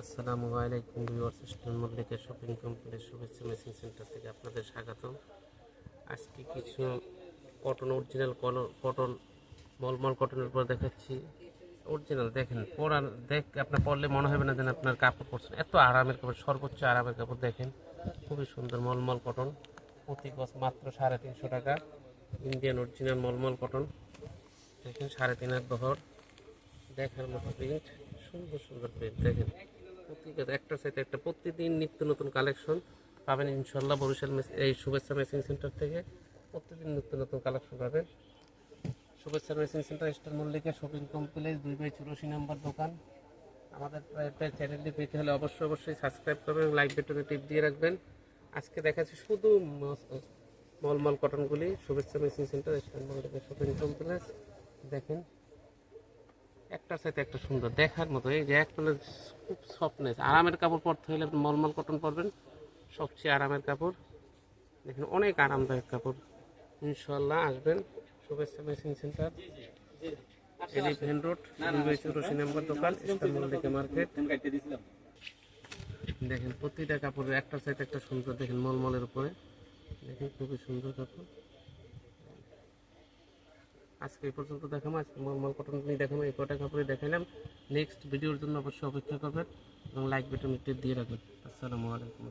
আসসালামু আলাইকুম ভিউয়ার্স ইস্টার্ন মল্লিকের শপিং কমপ্লেক্স শুভেচ্ছা মেশিন সেন্টার থেকে আপনাদের স্বাগতম। আজকে কিছু কটন অরিজিনাল কটন মলমল কটনের উপর দেখাচ্ছি। অরিজিনাল দেখেন, পরান দেখ, আপনার পরলে মনে হবে না যেন আপনার কাপড় পরছেন। এত আরামের কাপড়, সর্বোচ্চ আরামের কাপড় দেখেন। খুবই সুন্দর মলমল কটন প্রতি গজ মাত্র সাড়ে তিনশো টাকা। ইন্ডিয়ান অরিজিনাল মলমল কটন দেখেন সাড়ে তিন হাত বহর। দেখার মতো প্রিন্ট সুন্দর সুন্দর প্রিন্ট দেখেন। প্রত্যেকের একটার সাথে একটা প্রতিদিন নিত্য নতুন কালেকশন পাবেন ইনশাল্লাহ বরিশাল মেস- এই শুভেচ্ছা মেশিন সেন্টার থেকে প্রতিদিন নিত্য নতুন কালেকশন পাবেন। শুভেচ্ছা machine centre star Mallika shopping complex, দুই বাই চুরাশি নম্বর দোকান। আমাদের চ্যানেলটি পেতে হলে অবশ্যই অবশ্যই সাবস্ক্রাইব করবেন লাইক বাটনে টিপ দিয়ে রাখবেন। আজকে দেখাচ্ছি শুধু মলমল কটনগুলি শুভেচ্ছা machine centre star Mallika shopping complex. দেখেন একটার সাথে একটা সুন্দর। দেখার মতো, এই যে একটা খুব সফটনেস আরামের কাপড় পরতে হলে আপনি মলমল কটন পরবেন। সবচেয়ে আরামের কাপড়। দেখেন, অনেক আরামদায়ক কাপড়। ইনশাল্লাহ আসবেন। শুভেচ্ছা মেশিন সেন্টার। এলিফেন্ট রোড নম্বর দোকান ইস্তানবুল মার্কেট। দেখেন, প্রতিটা কাপড়ের একটার সাথে একটা সুন্দর, দেখেন, মলমলের উপরে। দেখেন, খুবই সুন্দর কাপড়। আজকে এই পর্যন্ত দেখাম আজকে মলমল কটন নিয়ে দেখাম এই কটা কাপড়ে দেখালাম নেক্সট ভিডিওর জন্য অবশ্যই অপেক্ষা করবেন এবং লাইক বাটন দিয়ে রাখবেন। আসসালামু আলাইকুম।